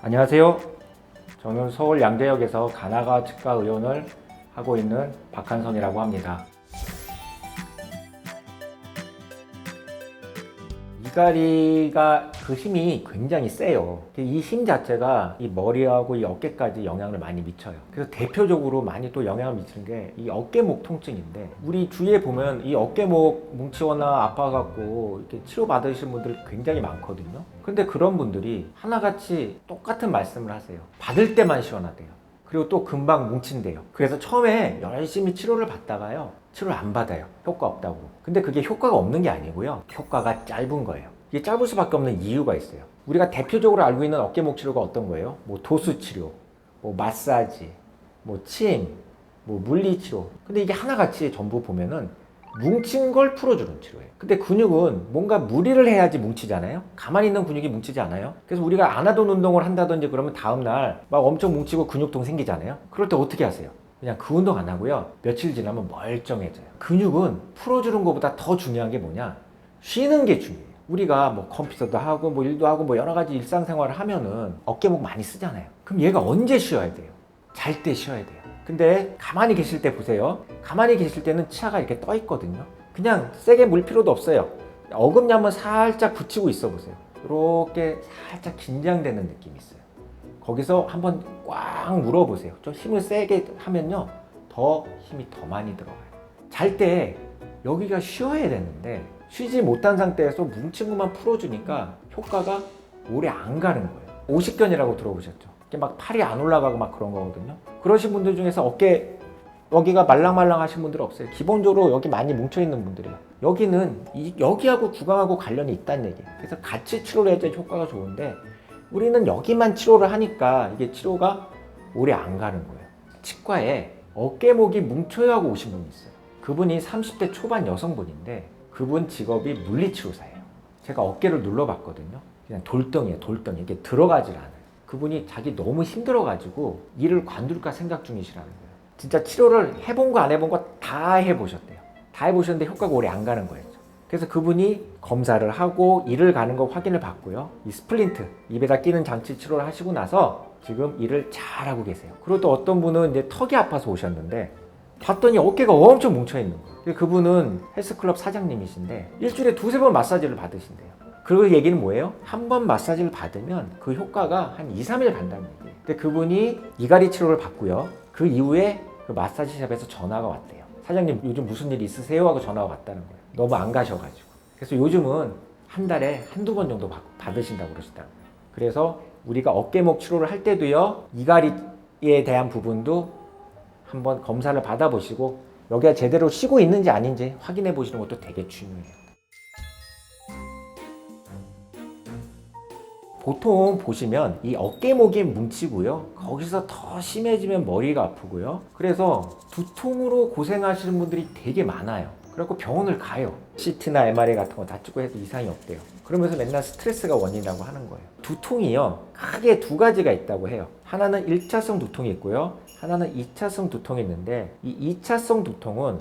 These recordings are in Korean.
안녕하세요. 저는 서울 양재역에서 가나가 치과 의원을 하고 있는 박한선이라고 합니다. 이가리가 그 힘이 굉장히 세요. 이 힘 자체가 이 머리하고 이 어깨까지 영향을 많이 미쳐요. 그래서 대표적으로 많이 또 영향을 미치는 게 이 어깨목 통증인데 우리 주위에 보면 이 어깨목 뭉치거나 아파갖고 이렇게 치료 받으시는 분들 굉장히 많거든요. 근데 그런 분들이 하나같이 똑같은 말씀을 하세요. 받을 때만 시원하대요. 그리고 또 금방 뭉친대요. 그래서 처음에 열심히 치료를 받다가요. 치료를 안 받아요. 효과 없다고. 근데 그게 효과가 없는 게 아니고요. 효과가 짧은 거예요. 이게 짧을 수밖에 없는 이유가 있어요. 우리가 대표적으로 알고 있는 어깨 목 치료가 어떤 거예요? 뭐 도수 치료, 뭐 마사지, 뭐 침, 뭐 물리 치료. 근데 이게 하나같이 전부 보면은 뭉친 걸 풀어주는 치료예요. 근데 근육은 뭔가 무리를 해야지 뭉치잖아요. 가만히 있는 근육이 뭉치지 않아요. 그래서 우리가 안 하던 운동을 한다든지 그러면 다음날 막 엄청 뭉치고 근육통 생기잖아요. 그럴 때 어떻게 하세요? 그냥 그 운동 안 하고요. 며칠 지나면 멀쩡해져요. 근육은 풀어주는 것보다 더 중요한 게 뭐냐? 쉬는 게 중요해요. 우리가 뭐 컴퓨터도 하고 뭐 일도 하고 뭐 여러 가지 일상생활을 하면은 어깨목 많이 쓰잖아요. 그럼 얘가 언제 쉬어야 돼요? 잘 때 쉬어야 돼요. 근데 가만히 계실 때 보세요. 가만히 계실 때는 치아가 이렇게 떠 있거든요. 그냥 세게 물 필요도 없어요. 어금니 한번 살짝 붙이고 있어 보세요. 이렇게 살짝 긴장되는 느낌이 있어요. 거기서 한번 꽉 물어보세요. 좀 힘을 세게 하면요. 더 힘이 더 많이 들어가요. 잘 때 여기가 쉬어야 되는데 쉬지 못한 상태에서 뭉친 것만 풀어주니까 효과가 오래 안 가는 거예요. 오십견이라고 들어보셨죠? 이게 막 팔이 안 올라가고 막 그런 거거든요. 그러신 분들 중에서 어깨 여기가 말랑말랑 하신 분들 없어요. 기본적으로 여기 많이 뭉쳐 있는 분들이에요. 여기는 이, 여기하고 구강하고 관련이 있다는 얘기예요. 그래서 같이 치료를 해야 효과가 좋은데 우리는 여기만 치료를 하니까 이게 치료가 오래 안 가는 거예요. 치과에 어깨목이 뭉쳐야 하고 오신 분이 있어요. 그분이 30대 초반 여성분인데 그분 직업이 물리치료사예요. 제가 어깨를 눌러봤거든요. 그냥 돌덩이에요, 돌덩이. 이게 들어가질 않아요. 그분이 자기 너무 힘들어가지고 일을 관둘까 생각 중이시라는 거예요. 진짜 치료를 해본 거 안 해본 거 다 해보셨대요. 다 해보셨는데 효과가 오래 안 가는 거예요. 그래서 그분이 검사를 하고 일을 가는 거 확인을 받고요. 이 스플린트, 입에다 끼는 장치 치료를 하시고 나서 지금 일을 잘 하고 계세요. 그리고 또 어떤 분은 이제 턱이 아파서 오셨는데 봤더니 어깨가 엄청 뭉쳐 있는 거예요. 그분은 헬스클럽 사장님이신데 일주일에 두세 번 마사지를 받으신대요. 그 얘기는 뭐예요? 한 번 마사지를 받으면 그 효과가 한 2, 3일 간다는 얘기예요. 근데 그분이 이가리 치료를 받고요. 그 이후에 그 마사지샵에서 전화가 왔대요. 사장님 요즘 무슨 일 있으세요? 하고 전화가 왔다는 거예요. 너무 안 가셔가지고. 그래서 요즘은 한 달에 한두 번 정도 받- 받으신다고 그러시더라고요. 그래서 우리가 어깨목 치료를 할 때도요. 이가리에 대한 부분도 한번 검사를 받아보시고 여기가 제대로 쉬고 있는지 아닌지 확인해 보시는 것도 되게 중요해요. 보통 보시면 이 어깨목이 뭉치고요. 거기서 더 심해지면 머리가 아프고요. 그래서 두통으로 고생하시는 분들이 되게 많아요. 그래갖고 병원을 가요. CT나 MRI 같은 거 다 찍고 해도 이상이 없대요. 그러면서 맨날 스트레스가 원인이라고 하는 거예요. 두통이요. 크게 두 가지가 있다고 해요. 하나는 1차성 두통이 있고요. 하나는 2차성 두통이 있는데 이 2차성 두통은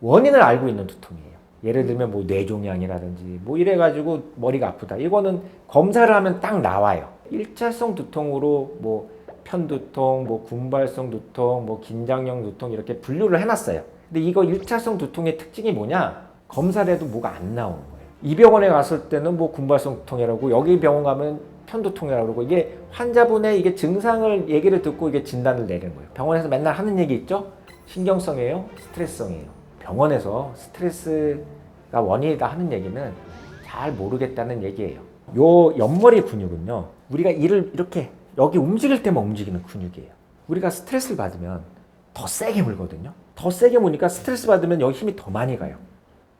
원인을 알고 있는 두통이에요. 예를 들면 뭐 뇌종양이라든지 뭐 이래가지고 머리가 아프다. 이거는 검사를 하면 딱 나와요. 1차성 두통으로 뭐 편두통, 뭐 군발성 두통, 뭐 긴장형 두통 이렇게 분류를 해놨어요. 근데 이거 1차성 두통의 특징이 뭐냐? 검사를 해도 뭐가 안 나오는 거예요. 이 병원에 갔을 때는 뭐 군발성 두통이라고 여기 병원 가면 편두통이라고 그러고 이게 환자분의 이게 증상을 얘기를 듣고 이게 진단을 내리는 거예요. 병원에서 맨날 하는 얘기 있죠? 신경성이에요? 스트레스성이에요? 병원에서 스트레스가 원인이다 하는 얘기는 잘 모르겠다는 얘기예요. 요 옆머리 근육은요, 우리가 이를 이렇게 여기 움직일 때만 움직이는 근육이에요. 우리가 스트레스를 받으면 더 세게 물거든요. 더 세게 무니까 스트레스 받으면 여기 힘이 더 많이 가요.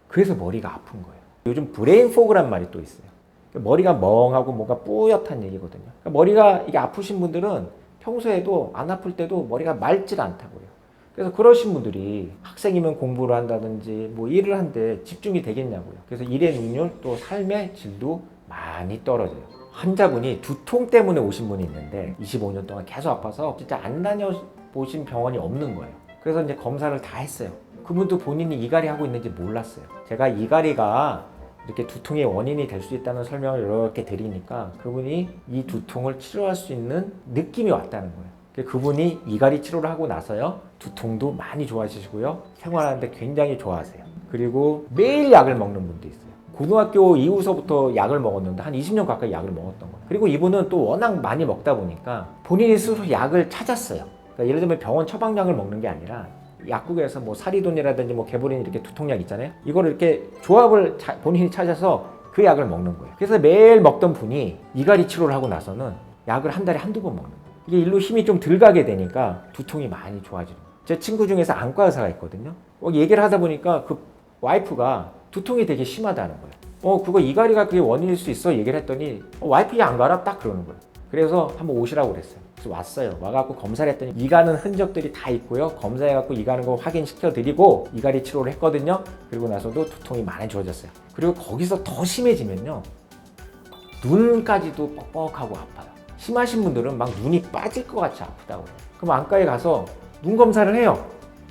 그래서 머리가 아픈 거예요. 요즘 브레인 포그란 말이 또 있어요. 그러니까 머리가 멍하고 뭔가 뿌옇다는 얘기거든요. 그러니까 머리가 이게 아프신 분들은 평소에도 안 아플 때도 머리가 맑질 않다고요. 그래서 그러신 분들이 학생이면 공부를 한다든지 뭐 일을 한데 집중이 되겠냐고요. 그래서 일의 능률 또 삶의 질도 많이 떨어져요. 환자분이 두통 때문에 오신 분이 있는데 25년 동안 계속 아파서 진짜 안 다녀 보신 병원이 없는 거예요. 그래서 이제 검사를 다 했어요. 그분도 본인이 이가리 하고 있는지 몰랐어요. 제가 이가리가 이렇게 두통의 원인이 될 수 있다는 설명을 이렇게 드리니까 그분이 이 두통을 치료할 수 있는 느낌이 왔다는 거예요. 그분이 이갈이 치료를 하고 나서요 두통도 많이 좋아지시고요 생활하는데 굉장히 좋아하세요. 그리고 매일 약을 먹는 분도 있어요. 고등학교 이후서부터 약을 먹었는데 한 20년 가까이 약을 먹었던 거예요. 그리고 이분은 또 워낙 많이 먹다 보니까 본인이 스스로 약을 찾았어요. 그러니까 예를 들면 병원 처방약을 먹는 게 아니라 약국에서 뭐 사리돈이라든지 뭐 개보린 이렇게 두통약 있잖아요. 이거를 이렇게 조합을 자- 본인이 찾아서 그 약을 먹는 거예요. 그래서 매일 먹던 분이 이갈이 치료를 하고 나서는 약을 한 달에 한두 번 먹는 거예요. 이게 일로 힘이 좀 덜 가게 되니까 두통이 많이 좋아지는 거예요. 제 친구 중에서 안과 의사가 있거든요. 어, 얘기를 하다 보니까 그 와이프가 두통이 되게 심하다는 거예요. 어, 그거 이갈이가 그게 원인일 수 있어? 얘기를 했더니 어, 와이프 안 가라? 딱 그러는 거예요. 그래서 한번 오시라고 그랬어요. 왔어요. 와갖고 검사를 했더니 이가는 흔적들이 다 있고요. 검사해갖고 이가는 거 확인시켜 드리고 이갈이 치료를 했거든요. 그리고 나서도 두통이 많이 좋아졌어요. 그리고 거기서 더 심해지면요. 눈까지도 뻑뻑하고 아파요. 심하신 분들은 막 눈이 빠질 것 같이 아프다고 해요. 그럼 안과에 가서 눈 검사를 해요.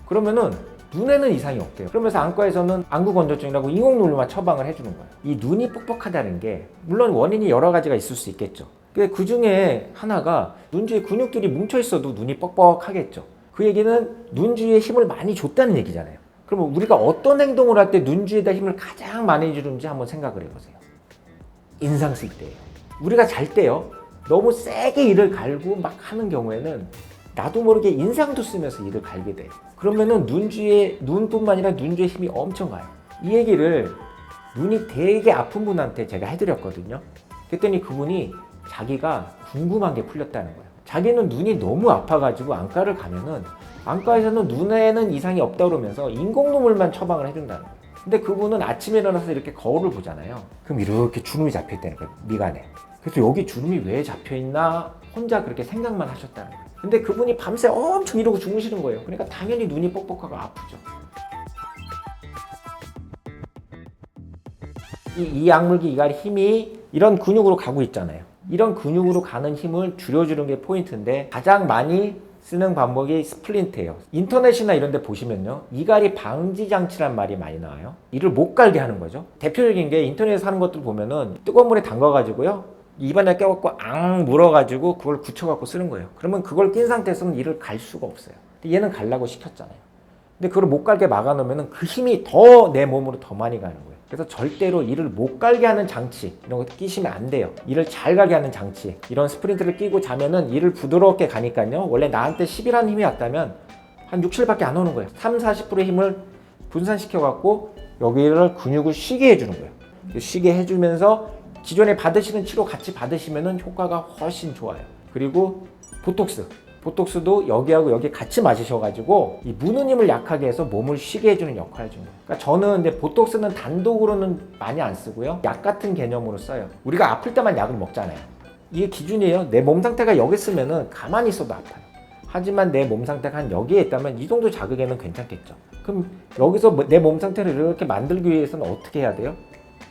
그러면은 눈에는 이상이 없대요. 그러면서 안과에서는 안구건조증이라고 인공눈물만 처방을 해주는 거예요. 이 눈이 뻑뻑하다는 게 물론 원인이 여러 가지가 있을 수 있겠죠. 그 중에 하나가 눈 주위에 근육들이 뭉쳐 있어도 눈이 뻑뻑하겠죠. 그 얘기는 눈 주위에 힘을 많이 줬다는 얘기잖아요. 그러면 우리가 어떤 행동을 할 때 눈 주위에다 힘을 가장 많이 주는지 한번 생각을 해보세요. 인상 쓸 때예요. 우리가 잘 때요. 너무 세게 이를 갈고 막 하는 경우에는 나도 모르게 인상도 쓰면서 이를 갈게 돼요. 그러면은 눈 주위에 눈뿐만 아니라 눈 주위에 힘이 엄청 가요. 이 얘기를 눈이 되게 아픈 분한테 제가 해드렸거든요. 그랬더니 그분이 자기가 궁금한 게 풀렸다는 거예요. 자기는 눈이 너무 아파가지고 안과를 가면은 안과에서는 눈에는 이상이 없다 그러면서 인공눈물만 처방을 해준다는 거예요. 근데 그분은 아침에 일어나서 이렇게 거울을 보잖아요. 그럼 이렇게 주름이 잡혀 있다는 거예요. 미간에. 그래서 여기 주름이 왜 잡혀 있나 혼자 그렇게 생각만 하셨다는 거예요. 근데 그분이 밤새 엄청 이러고 주무시는 거예요. 그러니까 당연히 눈이 뻑뻑하고 아프죠. 이, 이 약물기 이갈이 힘이 이런 근육으로 가고 있잖아요. 이런 근육으로 가는 힘을 줄여주는 게 포인트인데 가장 많이 쓰는 방법이 스플린트예요. 인터넷이나 이런 데 보시면요. 이갈이 방지 장치란 말이 많이 나와요. 이를 못 갈게 하는 거죠. 대표적인 게 인터넷에서 하는 것들 보면은 뜨거운 물에 담가 가지고요. 입안에 껴갖고 앙 물어가지고 그걸 굳혀갖고 쓰는 거예요. 그러면 그걸 낀 상태에서는 이를 갈 수가 없어요. 근데 얘는 갈라고 시켰잖아요. 근데 그걸 못 갈게 막아놓으면 그 힘이 더 내 몸으로 더 많이 가는 거예요. 그래서 절대로 이를 못 갈게 하는 장치 이런 거 끼시면 안 돼요. 이를 잘 가게 하는 장치 이런 스프린트를 끼고 자면은 이를 부드럽게 가니까요. 원래 나한테 10이라는 힘이 왔다면 한 6, 7밖에 안 오는 거예요. 3, 40%의 힘을 분산시켜 갖고 여기를 근육을 쉬게 해주는 거예요. 쉬게 해주면서 기존에 받으시는 치료 같이 받으시면은 효과가 훨씬 좋아요. 그리고 보톡스. 보톡스도 여기하고 여기 같이 맞으셔가지고 이 무는 힘을 약하게 해서 몸을 쉬게 해주는 역할을 거예요. 그러니까 저는 근데 보톡스는 단독으로는 많이 안 쓰고요. 약 같은 개념으로 써요. 우리가 아플 때만 약을 먹잖아요. 이게 기준이에요. 내 몸 상태가 여기 있으면은 가만히 있어도 아파요. 하지만 내 몸 상태가 한 여기에 있다면 이 정도 자극에는 괜찮겠죠. 그럼 여기서 뭐내몸 상태를 이렇게 만들기 위해서는 어떻게 해야 돼요?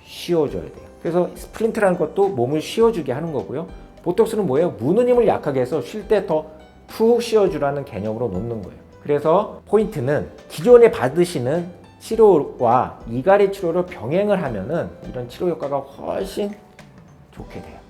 쉬어줘야 돼요. 그래서 스플린트라는 것도 몸을 쉬어주게 하는 거고요. 보톡스는 뭐예요? 무는 힘을 약하게 해서 쉴 때 더 푹 쉬어주라는 개념으로 놓는 거예요. 그래서 포인트는 기존에 받으시는 치료와 이갈의 치료를 병행을 하면은 이런 치료 효과가 훨씬 좋게 돼요.